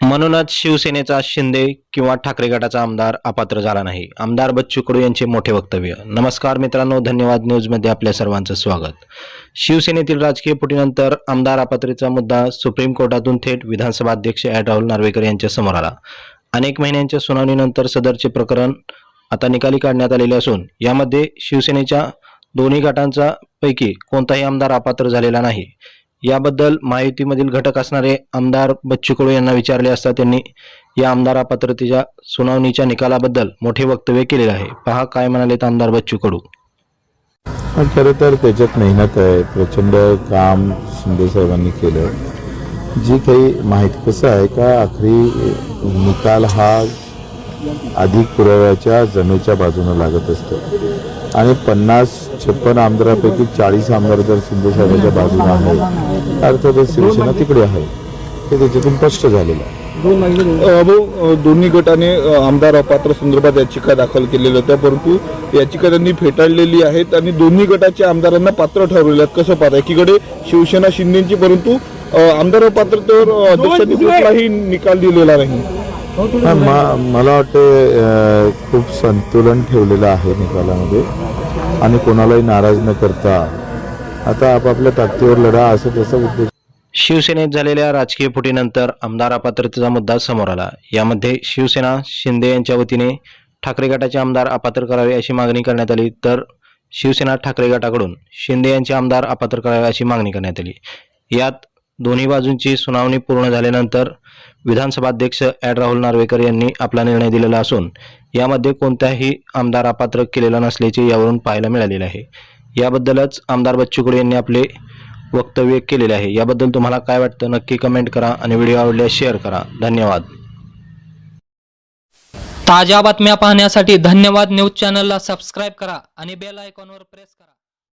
म्हणूनच शिवसेनेचा शिंदे किंवा ठाकरे गटाचा आमदार अपात्र झाला नाही. आमदार बच्चू कडू यांचे मोठे वक्तव्य. नमस्कार मित्रांनो धन्यवाद. न्यूजमध्ये आपल्या सर्वांचं स्वागत. शिवसेनेतील राजकीय फुटीनंतर आमदार अपात्रेचा मुद्दा सुप्रीम कोर्टातून थेट विधानसभा अध्यक्ष ॲड राहुल नार्वेकर यांच्या समोर आला. अनेक महिन्यांच्या सुनावणीनंतर सदरचे प्रकरण आता निकाली काढण्यात आलेले असून यामध्ये शिवसेनेच्या दोन्ही गटांचा पैकी कोणताही आमदार अपात्र झालेला नाही. याबद्दल महायुतीमधील घटक असणारे आमदार बच्चू कडू यांना विचारले असता त्यांनी या आमदार अपात्रतेच्या सुनावणीच्या निकालाबद्दल मोठे वक्तव्य केलेले आहे. पहा काय म्हणालेत आमदार बच्चू कडू. पण खरं तर त्याच्यात मेहनत आहे. प्रचंड काम शिंदे साहेबांनी केलं. जी काही माहिती कसं आहे का आखरी निकाल हा अधिक पुराव्याच्या जमेच्या बाजूने लागत असतो. आणि पन्नास छप्पन आमदारापैकी चाळीस आमदार जर शिंदे साहेबांच्या बाजूने आहे अर्थातच शिवसेना तिकडे आहे. हे त्याच्यातून स्पष्ट झालेलं आहे. भाऊ दोन्ही गटाने आमदार अपात्र संदर्भात याचिका दाखल केलेल्या होत्या परंतु याचिका त्यांनी फेटाळलेली आहेत आणि दोन्ही गटाच्या आमदारांना पात्र ठरवलेल्या आहेत. कसं पाहता? एकीकडे शिवसेना शिंदेची परंतु आमदार अपात्रतेवर अ, अध्यक्षांनी कुठलाही निकाल दिलेला नाही. मला वाटतं खूप संतुलन ठेवलेलं आहे निकालामध्ये. आणि कोणालाही नाराज न करता. आता आपापल्या ताकदीवर लढा असं त्याचा उद्देश शिवसेनेत झालेल्या राजकीय फुटीनंतर आमदार अपात्रतेचा मुद्दा समोर आला. यामध्ये शिवसेना शिंदे यांच्या वतीने ठाकरे गटाचे आमदार अपात्र करावे अशी मागणी करण्यात आली तर शिवसेना ठाकरे गटाकडून शिंदे यांचे आमदार अपात्र करावे अशी मागणी करण्यात आली. यात दोन्ही बाजूंची सुनावणी पूर्ण झाल्यानंतर विधानसभा अध्यक्ष ॲड राहुल नार्वेकर यांनी आपला निर्णय दिलेला असून यामध्ये कोणत्याही आमदार अपात्र केलेला नसल्याचे यावरून पाहायला मिळालेले आहे. याबद्दलच आमदार बच्चू कडू यांनी आपले वक्तव्य केलेले आहे. याबद्दल तुम्हाला काय वाटतं नक्की कमेंट करा आणि व्हिडिओ आवडल्यास शेअर करा. धन्यवाद. ताज्या बातम्या पाहण्यासाठी धन्यवाद न्यूज चॅनलला सबस्क्राईब करा आणि बेल आयकॉनवर प्रेस करा.